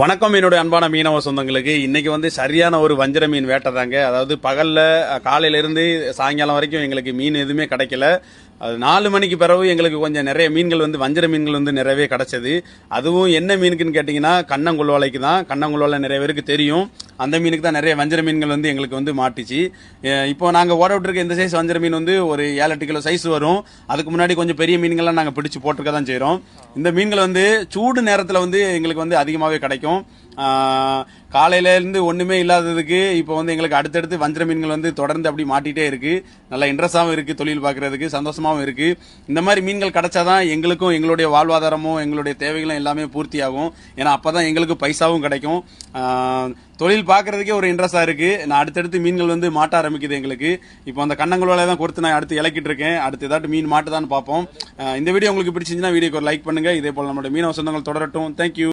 வணக்கம் என்னுடைய அன்பான மீனவ சொந்தங்களுக்கு. இன்றைக்கி வந்து சரியான ஒரு வஞ்சர மீன் வேட்டை தாங்க அதாவது பகலில் காலையிலேருந்து சாயங்காலம் வரைக்கும் எங்களுக்கு மீன் எதுவுமே கிடைக்கல. அது நாலு மணிக்கு பிறகு எங்களுக்கு கொஞ்சம் நிறைய மீன்கள் வந்து வஞ்சர மீன்கள் வந்து நிறையவே கிடச்சிது. அதுவும் என்ன மீனுக்குன்னு கேட்டிங்கன்னா கண்ணங்குள்வாலைக்கு தான். கண்ணங்குள்வாலை நிறைய பேருக்கு தெரியும். அந்த மீனுக்கு தான் நிறைய வஞ்சர மீன்கள் வந்து எங்களுக்கு வந்து மாட்டுச்சு. இப்போ நாங்கள் ஓட விட்டுருக்க இந்த சைஸ் வஞ்சர மீன் வந்து ஒரு ஏழு எட்டு கிலோ சைஸ் வரும். அதுக்கு முன்னாடி கொஞ்சம் பெரிய மீன்கள்லாம் நாங்கள் பிடிச்சி போட்டிருக்க தான் செய்கிறோம் இந்த மீன்கள் வந்து சூடு நேரத்தில் வந்து எங்களுக்கு வந்து அதிகமாகவே கிடைக்கும். காலையிலேருந்து ஒன்றுமே இல்லாததுக்கு இப்போ வந்து எங்களுக்கு அடுத்தடுத்து வஞ்சர மீன்கள் வந்து தொடர்ந்து அப்படி மாட்டிகிட்டே இருக்குது நல்லா இன்ட்ரெஸ்டாகவும் இருக்குது தொழில் பார்க்குறதுக்கு சந்தோஷமாகவும் இருக்குது இந்த மாதிரி மீன்கள் கிடைச்சாதான் எங்களுக்கும் எங்களுடைய வாழ்வாதாரமும் எங்களுடைய தேவைகளும் எல்லாமே பூர்த்தியாகும். ஏன்னா அப்பதான் எங்களுக்கு பைசாவும் கிடைக்கும். தொழில் மீன்கள் பார்க்கறதுக்கே ஒரு இன்ட்ரெஸ்டா இருக்கு. நான் அடுத்தடுத்து மீன்கள் வந்து மாட்ட ஆரம்பிக்குது எங்களுக்கு. இப்போ அந்த கண்ணங்களோட தான் கொடுத்து நான் அடுத்து இலக்கிட்டு இருக்கேன். அடுத்து ஏதாட்டு மீன் மாட்டுதான்னு பார்ப்போம். இந்த வீடியோ உங்களுக்கு பிடிச்சிருந்துச்சுன்னா வீடியோக்கு ஒரு லைக் பண்ணுங்க. இதே போல நம்மளோட மீனவ சொந்தங்கள் தொடரட்டும். தேங்க்யூ